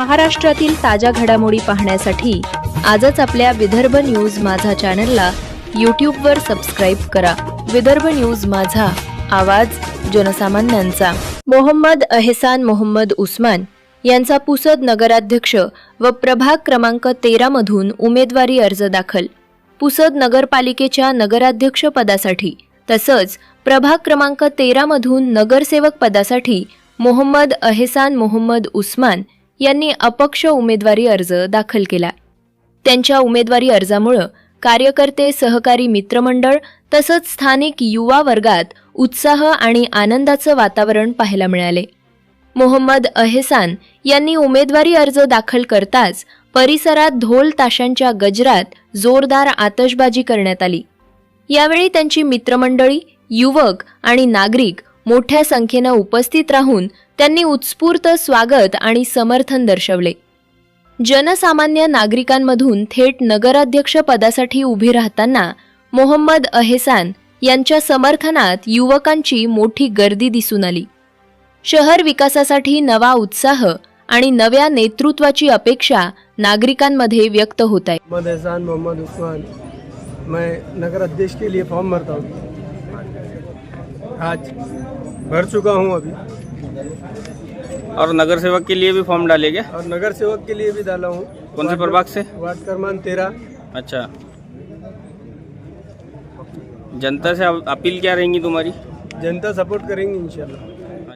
महाराष्ट्रातील ताज्या घडामोडी पाहण्यासाठी आजच आपल्या विदर्भ न्यूज माझा चॅनलला यूट्यूबवर सबस्क्राईब करा. विदर्भ न्यूज माझा आवाज जनसामान्यांचा. मोहम्मद अहेसान मोहम्मद उस्मान यांचा पुसद नगराध्यक्ष व प्रभाग क्रमांक तेरामधून उमेदवारी अर्ज दाखल. पुसद नगरपालिकेच्या नगराध्यक्ष पदासाठी तसंच प्रभाग क्रमांक तेरामधून नगरसेवक पदासाठी मोहम्मद अहेसान मोहम्मद उस्मान यांनी अपक्ष उमेदवारी अर्ज दाखल केला. त्यांच्या उमेदवारी अर्जामुळं कार्यकर्ते सहकारी मित्रमंडळ तसंच स्थानिक युवा वर्गात उत्साह आणि आनंदाचं वातावरण पाहायला मिळाले. मोहम्मद अहेसान यांनी उमेदवारी अर्ज दाखल करताच परिसरात ढोल ताशांच्या गजरात जोरदार आतषबाजी करण्यात आली. यावेळी त्यांची मित्रमंडळी युवक आणि नागरिक मोठ्या संख्येनं उपस्थित राहून त्यांनी उत्स्फूर्त स्वागत आणि समर्थन दर्शवले. जनसामान्य नागरिकांमधून थेट नगराध्यक्ष पदासाठी उभी राहताना मोहम्मद अहेसान यांच्या समर्थनात युवकांची मोठी गर्दी दिसून आली. शहर विकासासाठी नवा उत्साह आणि नव्या नेतृत्वाची अपेक्षा नागरिकांमध्ये व्यक्त होत आहे. मोहम्मद अहसान मोहम्मद उस्मान मैं नगर अध्यक्ष के लिए फॉर्म भरता हूँ। आज भर चुका हूँ अभी। और नगर सेवक के लिए भी फॉर्म डाले गए और नगर सेवक के लिए भी डाला हूँ। कौन से प्रभाग से? वार्ड क्रमांक तेरा। अच्छा। जनता से अपील क्या रहेंगी तुम्हारी? जनता सपोर्ट करेंगी इंशाल्लाह।